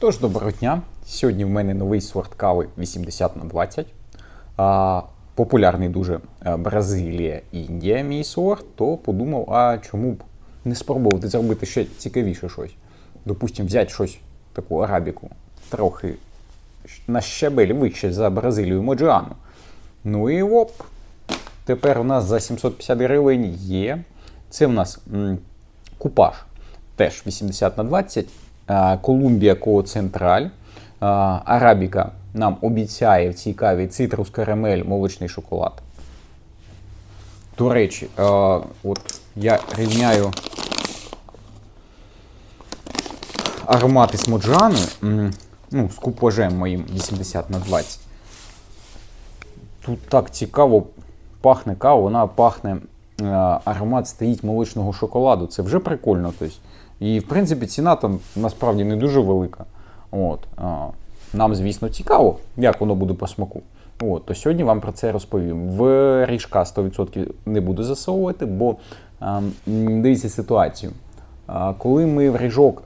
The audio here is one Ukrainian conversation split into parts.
Тож, доброго дня. Сьогодні в мене новий сорт кави 80 на 20. А, популярний дуже Бразилія і Індія, мій сорт, то подумав, а чому б не спробувати зробити ще цікавіше щось. Допустимо, взяти щось таку арабіку, трохи на щебель вище за Бразилію Моджіану. Ну і оп. Тепер у нас за 750 гривень є. Це в нас купаж. Теж 80 на 20. Колумбія Ко Централь. Арабіка нам обіцяє в цій каві цитрус, карамель, молочний шоколад. До речі, от я рівняю аромати з Моджану, ну, з купажем моїм 80 на 20. Тут так цікаво пахне кава, вона пахне, аромат стоїть молочного шоколаду. Це вже прикольно. Тобто. І, в принципі, ціна там насправді не дуже велика. От. Нам, звісно, цікаво, як воно буде по смаку. От, то сьогодні вам про це розповім. В ріжка 100% не буду засовувати, бо дивіться ситуацію. Коли ми в ріжок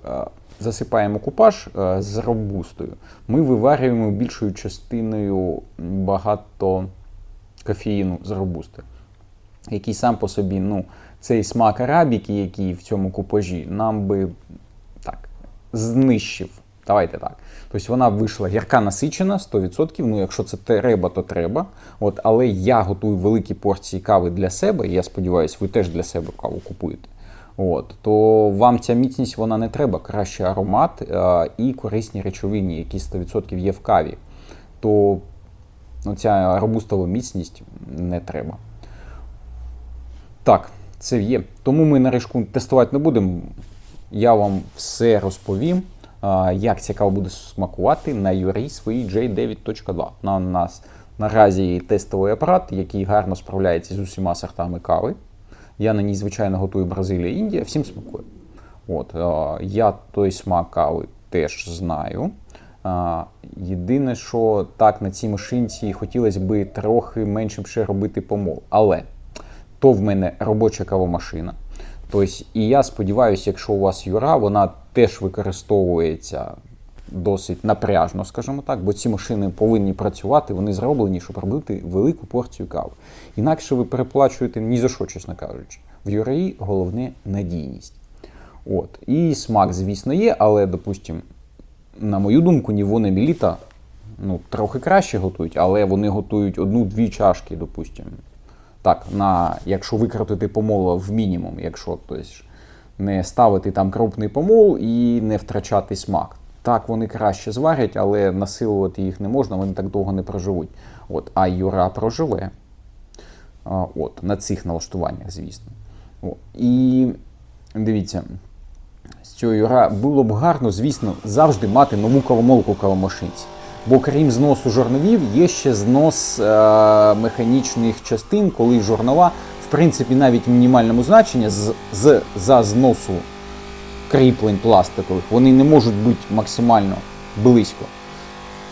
засипаємо купаж з робустою, ми виварюємо більшою частиною багато кофеїну з робусти, який сам по собі, ну, цей смак арабіки, який в цьому купажі, нам би так знищив. Давайте так. Тобто вона вийшла гірка насичена 100%. Ну, якщо це треба, то треба. От, але я готую великі порції кави для себе. І я сподіваюся, ви теж для себе каву купуєте. От, то вам ця міцність вона не треба. Краще аромат е, і корисні речовини, які 100% є в каві. То ну, ця робустова міцність не треба. Так, це є. Тому ми на рижку тестувати не будемо. Я вам все розповім, як ця кава буде смакувати на URI своїй J9.2. На нас наразі тестовий апарат, який гарно справляється з усіма сортами кави. Я на ній, звичайно, готую Бразилія Індія, всім смакує. От, я той смак кави теж знаю. Єдине, що так на цій машинці хотілося би трохи меншим ще робити помол. Але то в мене робоча кавомашина. Тобто, і я сподіваюся, якщо у вас юра, вона теж використовується досить напряжно, скажімо так, бо ці машини повинні працювати, вони зроблені, щоб робити велику порцію кави. Інакше ви переплачуєте ні за що, чесно кажучи. В юрі головне надійність. От. І смак, звісно, є, але, допустимо, на мою думку, Нівона Міліта ну, трохи краще готують, але вони готують одну-дві чашки, допустимо. Так, на, якщо викрутити помол в мінімум, якщо тобто, не ставити там крупний помол і не втрачати смак. Так, вони краще зварять, але насилувати їх не можна, вони так довго не проживуть. От, а Юра проживе. От, на цих налаштуваннях, звісно. О, і дивіться, з цього Юра було б гарно, звісно, завжди мати нову кавомолку в кавомашинці. Бо крім зносу жорновів, є ще знос е, механічних частин, коли жорнова, в принципі, навіть в мінімальному значенні з, з за зносу кріплень пластикових, вони не можуть бути максимально близько.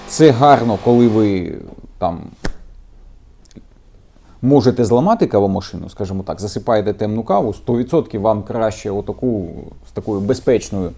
Це гарно, коли ви там можете зламати кавомашину, скажімо так, засипаєте темну каву, 100% вам краще отаку з такою безпечною,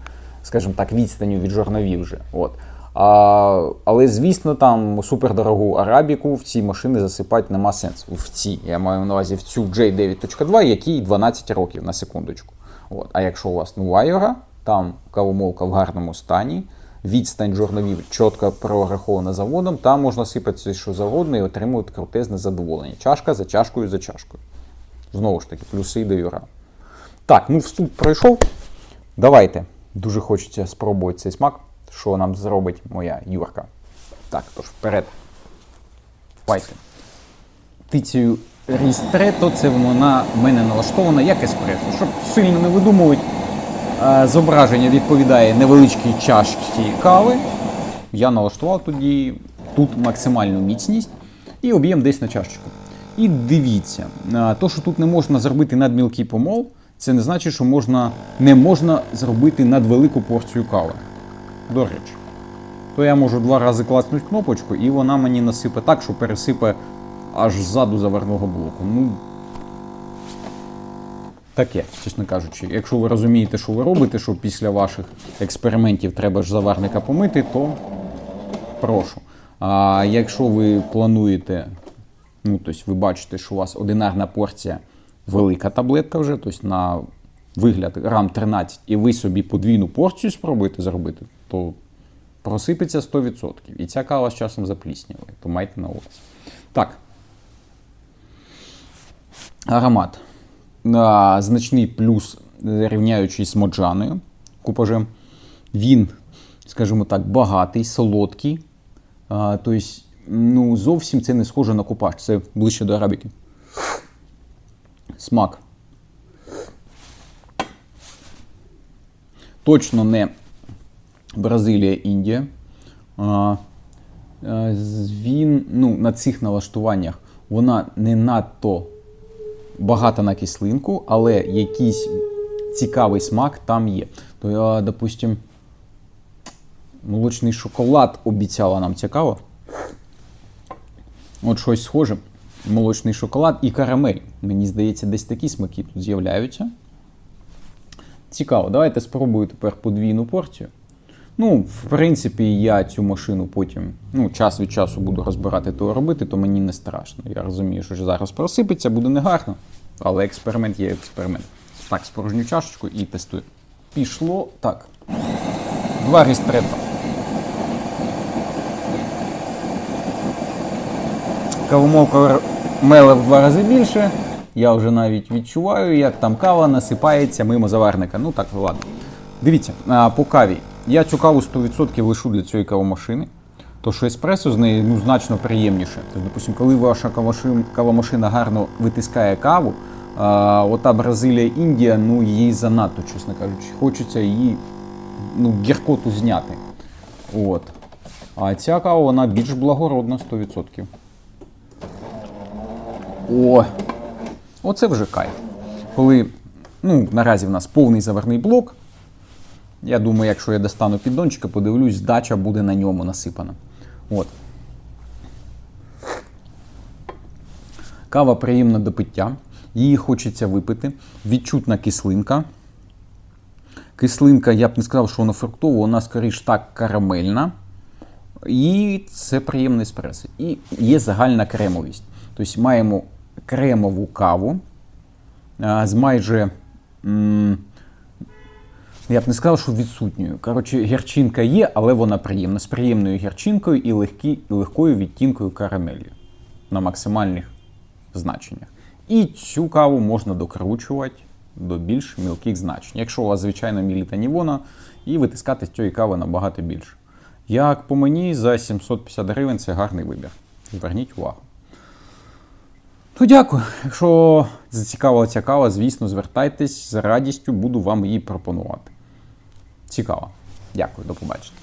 скажімо так, відстанню від жорновів вже. От. А, але, звісно, там супердорогу арабіку в ці машини засипати нема сенсу. В ці, я маю на увазі в цю J9.2, якій 12 років на секундочку. От. А якщо у вас нова йога, там кавомолка в гарному стані, відстань жорновів чітко прорахована заводом, там можна сипати що завгодно і отримувати крутезне задоволення. Чашка за чашкою за чашкою. Знову ж таки, плюси до юра. Так, ну вступ пройшов. Давайте. Дуже хочеться спробувати цей смак, що нам зробить моя Юрка. Так, тож вперед. Давайте. Птицею рістрето, це вона в мене налаштована як еспресо. Щоб сильно не видумувати, е, зображення відповідає невеличкій чашці кави. Я налаштував тоді тут максимальну міцність і об'єм десь на чашечку. І дивіться, е, то, що тут не можна зробити надмілкий помол, це не значить, що можна, не можна зробити надвелику порцію кави. До речі, то я можу два рази класнути кнопочку, і вона мені насипе так, що пересипе аж ззаду заварного блоку. Ну, таке, чесно кажучи. Якщо ви розумієте, що ви робите, що після ваших експериментів треба ж заварника помити, то прошу. А якщо ви плануєте, ну тобто ви бачите, що у вас одинарна порція велика таблетка вже, тобто на вигляд грам 13, і ви собі подвійну порцію спробуєте зробити, то просипеться 100%. І ця кава з часом запліснює, то майте на увазі. Так. Аромат. Значний плюс рівняючись з моджаною купажем. Він, скажімо так, багатий, солодкий. Тобто, ну, зовсім це не схоже на купаж. Це ближче до арабіки. Смак. Точно не Бразилія, Індія. Він ну, на цих налаштуваннях вона не надто багата на кислинку, але якийсь цікавий смак там є. То допустим, молочний шоколад обіцяла нам цікаво. От щось схоже. Молочний шоколад і карамель. Мені здається, десь такі смаки тут з'являються. Цікаво, давайте спробую тепер подвійну порцію. Ну, в принципі, я цю машину потім ну, час від часу буду розбирати то робити, то мені не страшно. Я розумію, що зараз просипеться, буде негарно. Але експеримент є експеримент. Так, спорожню чашечку і тестую. Пішло так. Два рістрета. Кавомолка меле в два рази більше. Я вже навіть відчуваю, як там кава насипається мимо заварника. Ну так, ладно. Дивіться, по каві. Я цю каву 100% лишу для цієї кавомашини. То що еспресо з неї ну, значно приємніше. Тобто, допустим, коли ваша кавомашина гарно витискає каву, а, ота Бразилія, Індія, ну її занадто, чесно кажучи. Хочеться її ну, гіркоту зняти. От. А ця кава вона більш благородна 100%. О! Оце вже кайф. Коли ну, наразі в нас повний заварний блок. Я думаю, якщо я достану піддончика, подивлюсь, здача буде на ньому насипана. От. Кава приємна до пиття. Її хочеться випити. Відчутна кислинка. Кислинка, я б не сказав, що вона фруктова, вона скоріш так карамельна. І це приємний еспресо. І є загальна кремовість. Тобто маємо кремову каву з майже. я б не сказав, що відсутньою. Коротше, гірчинка є, але вона приємна. З приємною гірчинкою і, легкі, легкою відтінкою карамелі на максимальних значеннях. І цю каву можна докручувати до більш мілких значень. Якщо у вас, звичайно, міліта нівона, і витискати з цієї кави набагато більше. Як по мені, за 750 гривень це гарний вибір. Зверніть увагу. Ну, дякую. Якщо зацікавила ця звісно, звертайтесь з радістю, буду вам її пропонувати. Цікаво. Дякую, до побачення.